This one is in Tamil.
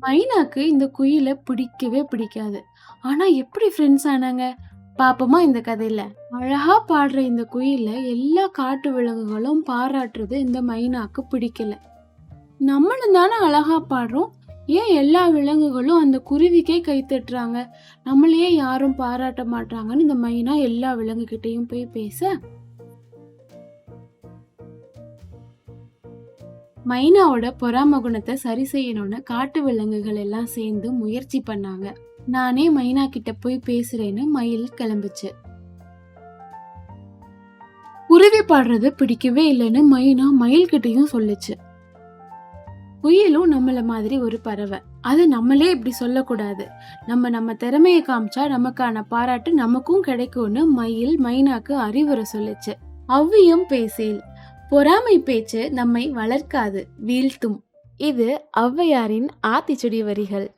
மைனாக்கு இந்த குயிலை பிடிக்கவே பிடிக்காது. ஆனா எப்படி ஃப்ரெண்ட்ஸ் ஆனாங்க? பாப்போமா இந்த கதையில. அழகா பாடுற இந்த குயில எல்லா காட்டு விலங்குகளும் பாராட்டுறது இந்த மைனாக்கு பிடிக்கல. நம்மளும் தானே அழகா பாடுறோம். ஏன் எல்லா விலங்குகளும் அந்த குருவிக்கே கை தட்டுறாங்க? நம்மளையே யாரும் பாராட்ட மாட்டாங்கன்னு இந்த மைனா எல்லா விலங்குகிட்டையும் போய் பேச மைனாவோட பொறாம குணத்தை சரி செய்யணும்னு காட்டு விலங்குகள் எல்லாம் சேர்ந்து முயற்சி பண்ணாங்க. நானே மைனா கிட்ட போய் பேசுறேன்னு மயில் கிளம்புச்சு. குருவி பாடுறது பிடிக்கவே இல்லைன்னு மைனா மயில்கிட்டேயும் சொல்லுச்சு. குயிலும் நம்மள மாதிரி ஒரு பறவை. அது நம்மளே இப்படி சொல்லக்கூடாது. நம்ம நம்ம திறமையை காமிச்சா நமக்கான பாராட்டு நமக்கும் கிடைக்கும்னு மயில் மைனாக்கு அறிவுரை சொல்லுச்சு. அவ்வியும் பேசேல். பொறாமை பேச்சு நம்மை வளர்க்காது வீழ்த்தும். இது ஔவையாரின் ஆத்திச்சுடி வரிகள்.